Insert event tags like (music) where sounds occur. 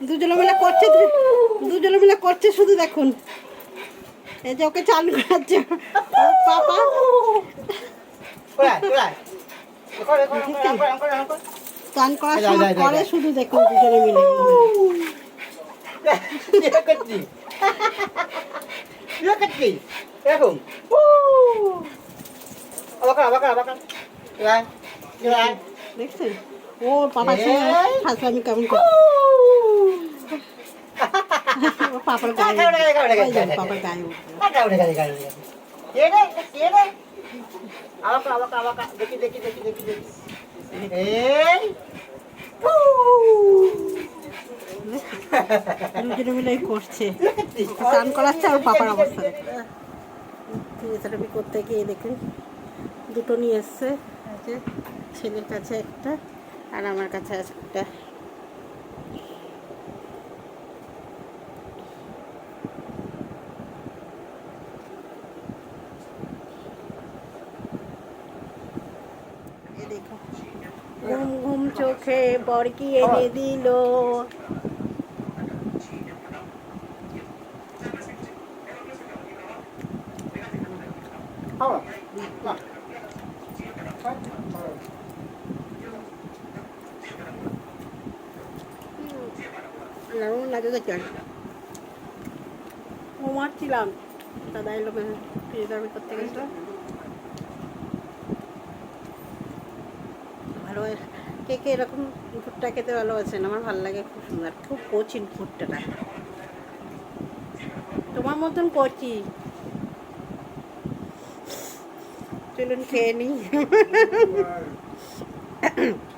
দুজনে মিলে করছে দুজনে মিলে করছে শুধু দেখুন। এই যে ওকে চালু করাচ্ছে। পাপা। চান করার সময় করে শুধু দেখুন দুজনে মিলে. (laughs) দেখছেন? ও পাপার সঙ্গে ফাঁসলামি কেমন করে? পাপার. দুজনে মিলে করছে. চান করাচ্ছে আর পাপার অবস্থা ফিজিওথেরাপি করতে গিয়ে দেখুন দুটো নিয়ে এসছে ছেলের কাছে একটা আর আমার কাছে আছে একটা দেখো ঘুম ঘুম চোখে বরকি এনে দিল। Apa? Nah. দারুণ লাগে গেছে। ঘুমাচ্ছিলাম। দাদা এলো ফিজিওথেরাপি করতে গেছিল ভালো কে কে এরকম ভুট্টা খেতে ভালোবাসেন? আমার ভালো লাগে খুব সুন্দর। খুব কচিন ভুট্টাটা। তোমার মতন কচি। চলুন খেয়ে নিই। (laughs) (laughs)